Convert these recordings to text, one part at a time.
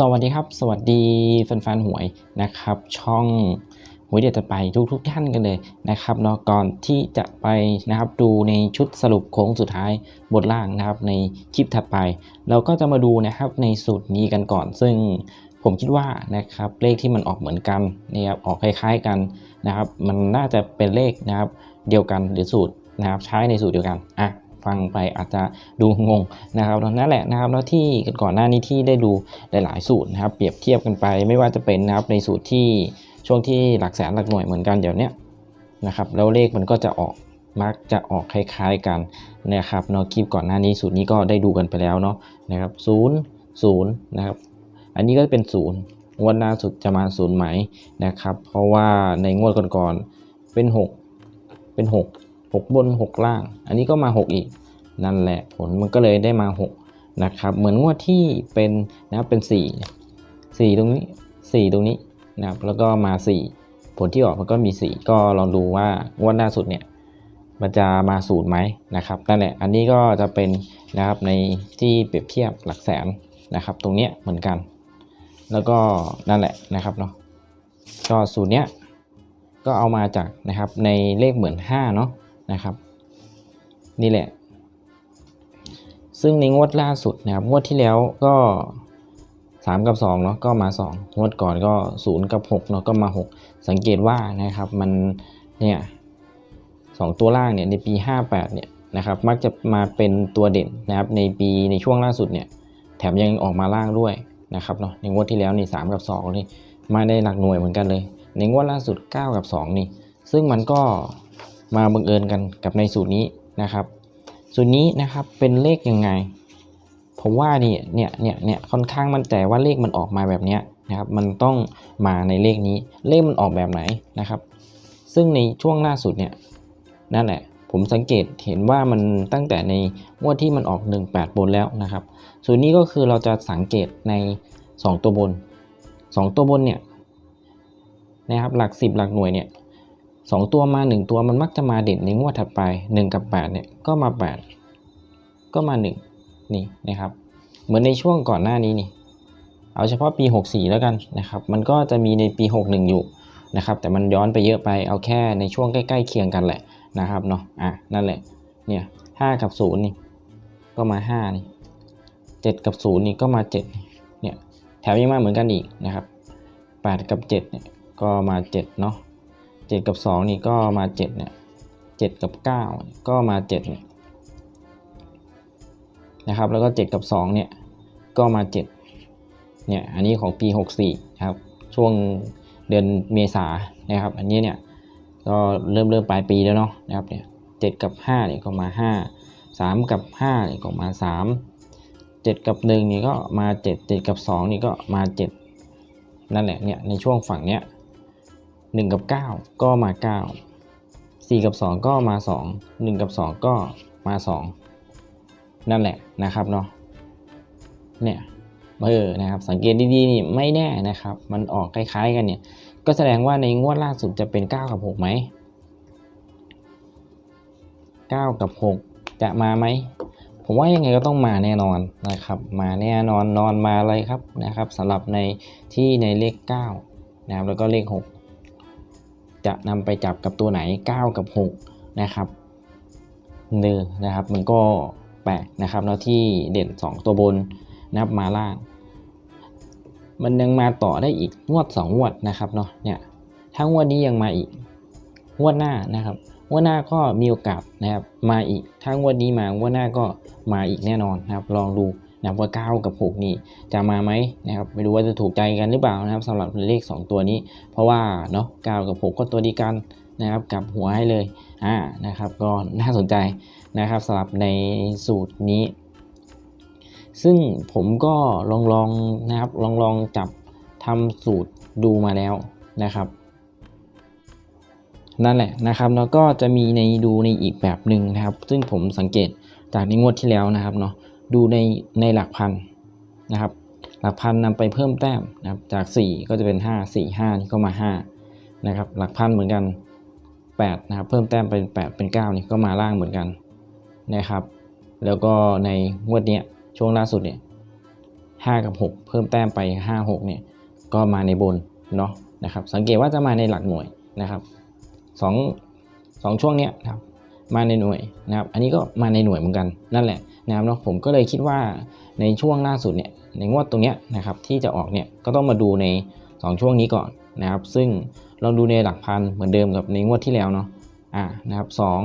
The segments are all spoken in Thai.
สวัสดีครับ สวัสดีแฟนๆหวยนะครับ ช่องหวยเด็ดจะไปทุกทุกๆท่านกันเลยนะครับเนาะก่อนที่จะไปนะครับดูในชุดสรุปโค้งสุดท้ายบทล่างนะครับในคลิปถัดไป เราก็จะมาดูนะครับในสูตรนี้กันก่อน ซึ่งผมคิดว่านะครับเลขที่มันออกเหมือนกันนะครับออกคล้ายๆกันนะครับ มันน่าจะเป็นเลขนะครับเดียวกันหรือสูตรนะครับใช้ในสูตรเดียวกันอะ ฟังไปอาจจะดูงงนะครับนั่นแหละนะครับแล้วที่ก่อนหน้านี้ที่ได้ดูหลายๆ สูตรนะครับเปรียบเทียบกันไป ไม่ว่าจะเป็นนะครับในสูตรที่ช่วงที่หลักแสนหลักหน่วยเหมือนกันเดี๋ยวนี้นะครับแล้วเลขมันก็จะออกมักจะออกคล้ายๆกันนะครับเนาะคลิปก่อนหน้านี้สูตรนี้ก็ได้ดูกันไปแล้วเนาะนะครับศูนย์ศูนย์นะครับอันนี้ก็เป็นศูนย์งวดล่าสุดจะมาศูนย์ไหมนะครับเพราะว่าในงวดก่อนๆเป็นหกเป็นห กหกบนหกล่าง อันนี้ก็มาหกอีก นั่นแหละผลมันก็เลยได้มาหกนะครับ เหมือนงวดที่เป็นนะครับเป็น 4 4 ตรงนี้ 4 ตรงนี้นะครับแล้วก็มา 4 ผลที่ออกมันก็มี 4 ก็ลองดูว่างวดล่าสุดเนี่ยมันจะมาสูตรไหมนะครับนั่นแหละอันนี้ก็จะเป็นนะครับในที่เปรียบเทียบหลักแสนนะครับ ตรงเนี้ยเหมือนกัน แล้วก็นั่นแหละนะครับเนาะก็สูตรเนี้ยก็เอามาจากนะครับในเลขเหมือน5เนาะ นะครับ นี่แหละ ซึ่งในงวดล่าสุดนะครับงวดที่แล้วก็ 3 กับ 2 เนาะก็มา 2 งวดก่อนก็ 0 กับ6เนาะก็มา 6 สังเกตว่านะครับมันเนี่ยสองตัวล่างเนี่ยในปี 58เนี่ยนะครับมักจะมาเป็นตัวเด่นนะครับในปีในช่วงล่าสุดเนี่ยแถมยังออกมาล่างด้วยนะครับเนาะในงวดที่แล้วนี่3กับ 2 นี่มาได้หลักหน่วยเหมือนกันเลย ในงวดล่าสุด 9 กับ 2 นี่ ซึ่งมันก็ มาบังเอิญกันกับในสูตรนี้นะครับส่วนนี้นะครับเป็นเลขยังไง ผมว่านี่เนี่ยเนี่ยเนี่ยค่อนข้างมั่นใจว่าเลขมันออกมาแบบนี้นะครับ มันต้องมาในเลขนี้เลขมันออกแบบไหนนะครับ ซึ่งในช่วงล่าสุดเนี่ยนั่นแหละผมสังเกตเห็นว่ามันตั้งแต่ในงวดที่มันออก 18 บนแล้วนะครับส่วนนี้ก็คือเราจะสังเกตใน 2 ตัวบน 2 ตัวบนเนี่ยนะครับหลัก 10 หลักหน่วยเนี่ย สองตัวมา 1 ตัวมันมักจะมาเด่นในงวดถัดไป 1 กับ8เนี่ยก็มา 8 ก็มา 1 นี่นะครับ เหมือนในช่วงก่อนหน้านี้นี่ เอาเฉพาะปี 64 แล้วกันนะครับ มันก็จะมีในปี 61 อยู่นะครับ แต่มันย้อนไปเยอะไปเอาแค่ในช่วงใกล้ๆเคียงกันแหละนะครับเนาะอะนั่นแหละเนี่ย5กับ 0 นี่ ก็มา 5 นี่ 7 กับ 0 นี่ก็มา 7 เนี่ยแถมยังมาเหมือนกันอีกนะครับ8กับ7เนี่ยก็มา 7 เนาะ 7กับ2นี่ก็มา7เนี่ย7กับ9ก็มา7เนี่ยนะครับแล้วก็7กับ2เนี่ยก็มา7เนี่ยอันนี้ของปี64นะครับช่วงเดือนเมษานะครับ อันนี้เนี่ยก็เริ่มเริ่มปลายปีแล้วเนาะนะครับเนี่ย7กับ5เนี่ยก็มา5 3กับ5เนี่ยก็มา3 7กับ1นี่ก็มา7 7กับ2นี่ก็มา7นั่นแหละเนี่ยในช่วงฝั่งเนี้ย 1 กับ 9 ก็มา 9 4 กับ 2 ก็มา 2 1 กับ 2 ก็มา 2 นั่นแหละนะครับเนาะเนี่ยเออนะครับสังเกตดีๆนี่ไม่แน่นะครับ มันออกคล้ายๆกันเนี่ย ก็แสดงว่าในงวดล่าสุดจะเป็น 9 กับ6ไหม9 กับ 6 จะมาไหมผมว่ายังไงก็ต้องมาแน่นอนนะครับ มาแน่นอนนอนมาเลยครับนะครับสำหรับในที่ในเลข9นะครับแล้วก็เลข 6 จะนำไปจับกับตัวไหน 9 กับ6นะครับเนอนะครับมันก็แปลกนะครับแล้วที่เด่น 2 ตัวบนนะครับมาล่าง มันยังมาต่อได้อีกงวด 2 งวดนะครับเนาะเนี่ยถ้างวดนี้ยังมาอีกงวดหน้านะครับงวดหน้าก็มีโอกาสนะครับมาอีกถ้างวดนี้มางวดหน้าก็มาอีกแน่นอนนะครับลองดู นะครับว่า 9 กับ 6 นี่จะมาไหมนะครับไม่รู้ว่าจะถูกใจกันหรือเปล่านะครับสำหรับเลข 2 ตัวนี้ เพราะว่าเนาะ9กับ 6 ก็ตัวดีกันนะครับกับหัวให้เลยอ่านะครับก็น่าสนใจนะครับสำหรับในสูตรนี้ ซึ่งผมก็ลองลองนะครับลองลองจับทำสูตรดูมาแล้วนะครับนั่นแหละนะครับแล้วก็จะมีในดูในอีกแบบหนึ่งนะครับ ซึ่งผมสังเกตจากในงวดที่แล้วนะครับเนาะ ดูในในหลักพันนะครับ หลักพันนำไปเพิ่มแต้มนะครับจาก 4 ก็จะเป็น 5 4 5นี่ก็มา5นะครับหลักพันเหมือนกัน8นะครับเพิ่มแต้มเป็น 8 เป็น 9 นี่ก็มาล่างเหมือนกันนะครับ แล้วก็ในงวดเนี้ยช่วงล่าสุดเนี่ย5กับ 6 เพิ่มแต้มไป 5 6เนี่ยก็มาในบนเนาะนะครับสังเกตว่าจะมาในหลักหน่วยนะครับสองสองช่วงเนี้ยนะครับมาในหน่วยนะครับ อันนี้ก็มาในหน่วยเหมือนกันนั่นแหละ นะครับเนาะผมก็เลยคิดว่าในช่วงล่าสุดเนี่ยในงวดตรงเนี้ยนะครับที่จะออกเนี่ยก็ต้องมาดูใน 2 ช่วงนี้ก่อนนะครับ ซึ่งลองดูในหลักพันเหมือนเดิมกับในงวดที่แล้วเนาะอ่านะครับสอง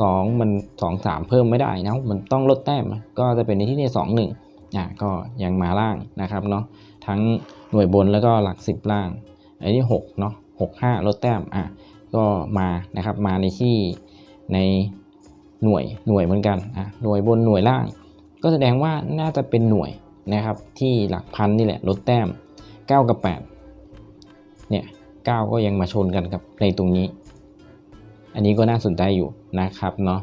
สองมันสองสามเพิ่มไม่ได้นะมันต้องลดแต้มก็จะเป็นในที่นี่สองหนึ่งอ่าก็ยังมาล่างนะครับเนาะทั้งหน่วยบนแล้วก็หลักสิบล่างอันนี้หกเนาะหกห้าลดแต้มอะก็มานะครับมาในที่ใน หน่วยหน่วยเหมือนกันอะหน่วยบนหน่วยล่าง ก็แสดงว่าน่าจะเป็นหน่วยนะครับที่หลักพันนี่แหละลดแต้ม 9 กับ 8เนี่ย9ก็ยังมาชนกันกับในตรงนี้ อันนี้ก็น่าสนใจอยู่นะครับเนาะ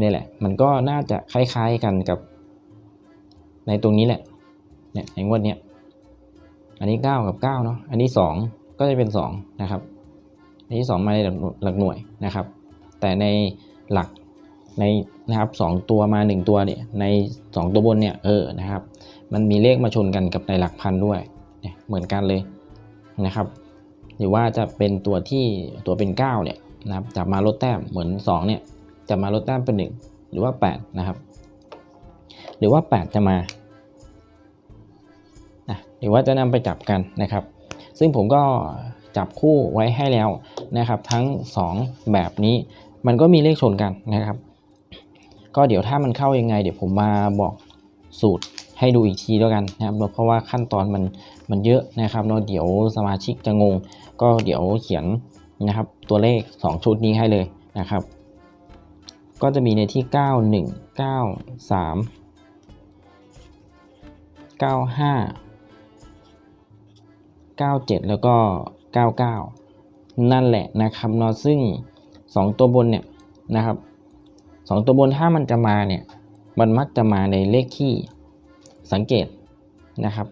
นี่แหละ มันก็น่าจะคล้ายๆกันกับ ในตรงนี้แหละเนี่ยในงวดเนี้ยอันนี้ 9 กับ9เนาะอันนี้ 2 ก็จะเป็น 2 นะครับ อันนี้ 2 มาในหลักหน่วยนะครับ แต่ในหลักในนะครับสตัวมา 1 ตัวเนี่ยใน 2 ตัวบนเนี่ยเออนะครับ มันมีเลขมาชนกันกับในหลักพันด้วยเนี่ยเหมือนกันเลยนะครับ หรือว่าจะเป็นตัวที่ตัวเป็น 9 เนี่ยนะครับจะมาลดแต้มเหมือน2เนี่ยจะมาลดแต้มเป็น 1 หรือว่า 8 นะครับ หรือว่า 8 จะมานะหรือว่าจะนำไปจับกันนะครับ ซึ่งผมก็จับคู่ไว้ให้แล้วนะครับ ทั้ง 2 แบบนี้ มันก็มีเลขชนกันนะครับ ก็เดี๋ยวถ้ามันเข้ายังไง เดี๋ยวผมมาบอกสูตรให้ดูอีกทีแล้วกันนะครับเพราะว่าขั้นตอนมันมันเยอะนะครับเนาะเดี๋ยวสมาชิกจะงง ก็เดี๋ยวเขียนนะครับตัวเลข 2 ชุดนี้ให้เลยนะครับ ก็จะมีในที่ 91 93 95 97 แล้วก็ 99 นั่นแหละนะครับเนาะซึ่ง 2 ตัวบนเนี่ยนะครับ2ตัวบนถ้ามันจะมาเนี่ยมันมักจะมาในเลขที่สังเกตนะครับ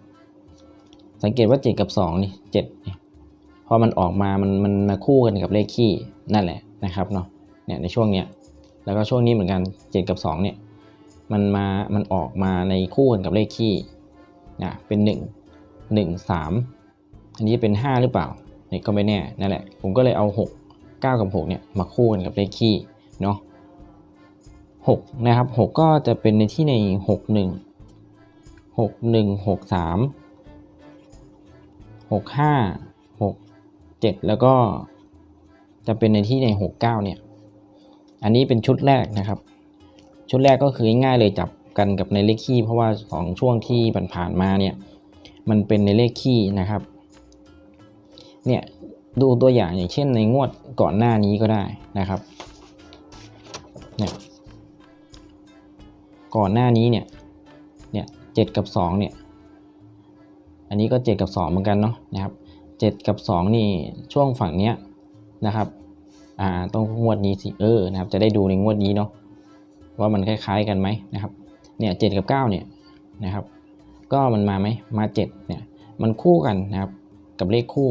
สังเกตว่า 7 กับ 2 นี่7เนี่ยพอมันออกมามันมันมาคู่กันกับเลขคี่นั่นแหละนะครับเนาะเนี่ยในช่วงเนี้ยแล้วก็ช่วงนี้เหมือนกัน 7 กับ 2 เนี่ยมันมามันออกมาในคู่กันกับเลขคี่นะเป็น 1 1 3 อันนี้เป็น 5 หรือเปล่าเนี่ยก็ไม่แน่นั่นแหละ ผมก็เลยเอา 6 9 กับ 6 เนี่ย มาคู่กันกับเลขคี่เนาะ6นะครับ 6 ก็จะเป็นในที่ใน 6 1หกหนึ่งหกสามหกห้าหกเจ็ดแล้วก็จะเป็นในที่ในหกเก้าเนี่ย อันนี้เป็นชุดแรกนะครับ ชุดแรกก็คือง่ายเลยจับกันกับในเลขคี่เพราะว่าสองช่วงที่ผ่านมาเนี่ย มันเป็นในเลขคี่นะครับ เนี่ย ดูตัวอย่างอย่างเช่นในงวดก่อนหน้านี้ก็ได้นะครับเนี่ยก่อนหน้านี้เนี่ยเนี่ย7กับ2เนี่ยอันนี้ก็ 7 กับ 2 เหมือนกันเนาะนะครับ 7 กับ 2 นี่ช่วงฝั่งเนี้ยนะครับอ่าต้องงวดนี้สิเออนะครับจะได้ดูในงวดนี้เนาะว่ามันคล้ายๆกันไหมนะครับเนี่ยเกับ 9 เนี่ยนะครับ ก็มันมาไหมมา 7 เนี่ยมันคู่กันนะครับกับเลขคู่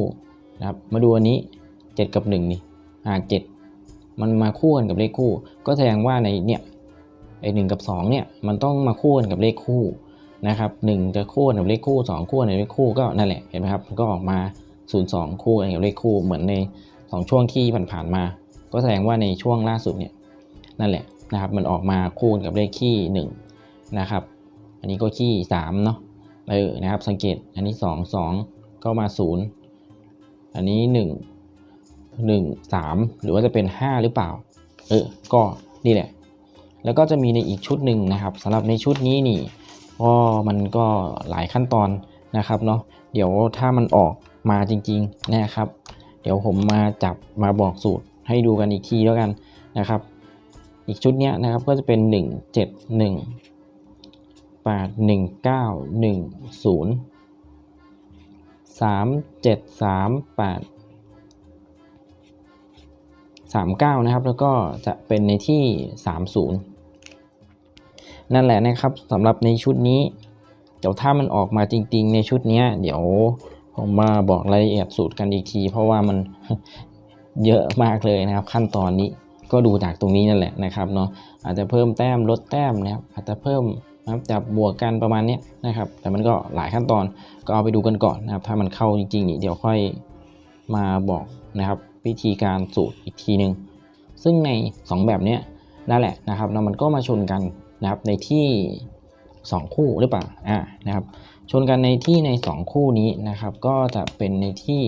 นะครับ มาดูอันนี้ 7 กับ 1 นี่อ่า7มันมาคู่กันกับเลขคู่ ก็แสดงว่าในเนี่ยไอหกับ 2 เนี่ย มันต้องมาคู่กันกับเลขคู่นะครับ1จะคู่กับเลขคู่ 2 คู่กับเลขคู่ก็นั่นแหละเห็นไหมครับก็ออกมา 0 2 คู่กับเลขคู่เหมือนใน 2 ช่วงที่ผ่านๆมา ก็แสดงว่าในช่วงล่าสุดเนี่ยนั่นแหละนะครับมันออกมาคู่กับเลขขี้1นะครับอันนี้ก็ขี้3เนาะเออนะครับสังเกตอันนี้ 2 2 ก็มา 0 อันนี้ 1 1 3 หรือว่าจะเป็น 5 หรือเปล่า เออ ก็นี่แหละ แล้วก็จะมีในอีกชุดหนึ่งนะครับสำหรับในชุดนี้นี่ก็มันก็หลายขั้นตอนนะครับเนาะเดี๋ยวถ้ามันออกมาจริงๆนะครับ เดี๋ยวผมมาจับมาบอกสูตรให้ดูกันอีกทีแล้วกันนะครับ อีกชุดนี้นะครับก็จะเป็น 1 7 1 8 1 9 1 0 3 7 3 8 39 นะครับ แล้วก็จะเป็นในที่ 30 นั่นแหละนะครับสำหรับในชุดนี้ เดี๋ยวถ้ามันออกมาจริง ๆ ในชุดนี้เดี๋ยวผมมาบอกรายละเอียดสูตรกันอีกที เพราะว่ามันเยอะมากเลยนะครับ ขั้นตอนนี้ก็ดูจากตรงนี้นั่นแหละนะครับเนาะอาจจะเพิ่มแต้มลดแต้มนะครับอาจจะเพิ่ม นะครับจับบวกกันประมาณนี้นะครับ แต่มันก็หลายขั้นตอนก็เอาไปดูกันก่อนนะครับ ถ้ามันเข้าจริงๆนี่เดี๋ยวค่อยมาบอกนะครับ วิธีการสูตรอีกทีหนึ่งซึ่งใน 2 แบบเนี้ยนั่นแหละนะครับแล้วมันก็มาชนกันนะครับในที่ 2 คู่หรือเปล่าอ่านะครับชนกันในที่ใน 2 คู่นี้นะครับ ก็จะเป็นในที่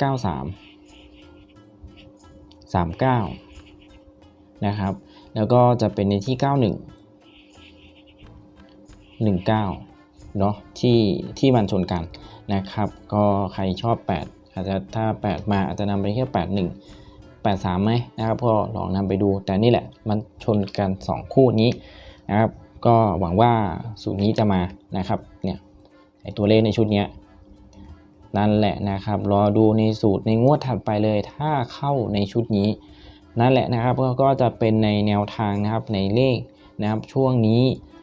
93 39 นะครับ แล้วก็จะเป็นในที่ 91 19เนาะที่ที่มันชนกันนะครับ ก็ใครชอบ 8 อาจจะถ้า 8 มาอาจจะนำไปแค่81 83ไหมนะครับก็ลองนำไปดู แต่นี่แหละมันชนกัน 2 คู่นี้นะครับ ก็หวังว่าสูตรนี้จะมานะครับเนี่ยไอตัวเลขในชุดเนี้ยนั่นแหละนะครับรอดูในสูตรในงวดถัดไปเลยถ้าเข้าในชุดนี้ นั่นแหละนะครับก็ก็จะเป็นในแนวทางนะครับในเลขนะครับช่วงนี้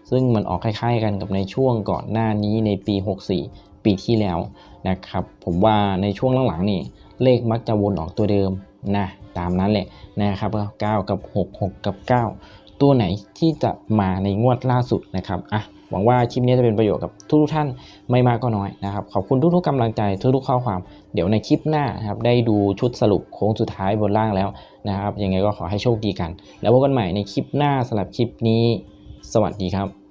ซึ่งมันออกคล้ายๆกันกับในช่วงก่อนหน้านี้ในปี 64 ปีที่แล้วนะครับ ผมว่าในช่วงหลังๆนี่เลขมักจะวนออกตัวเดิมนะตามนั้นแหละนะครับก็9กับ 6 6 กับ 9 ตัวไหนที่จะมาในงวดล่าสุดนะครับอะหวังว่าคลิปนี้จะเป็นประโยชน์กับทุกท่านไม่มากก็น้อยนะครับขอบคุณทุกๆกำลังใจทุกๆข้อความ เดี๋ยวในคลิปหน้านะครับได้ดูชุดสรุปโค้งสุดท้ายบนล่างแล้วนะครับยังไงก็ขอให้โชคดีกัน แล้วพบกันใหม่ในคลิปหน้าสำหรับคลิปนี้ สวัสดีครับ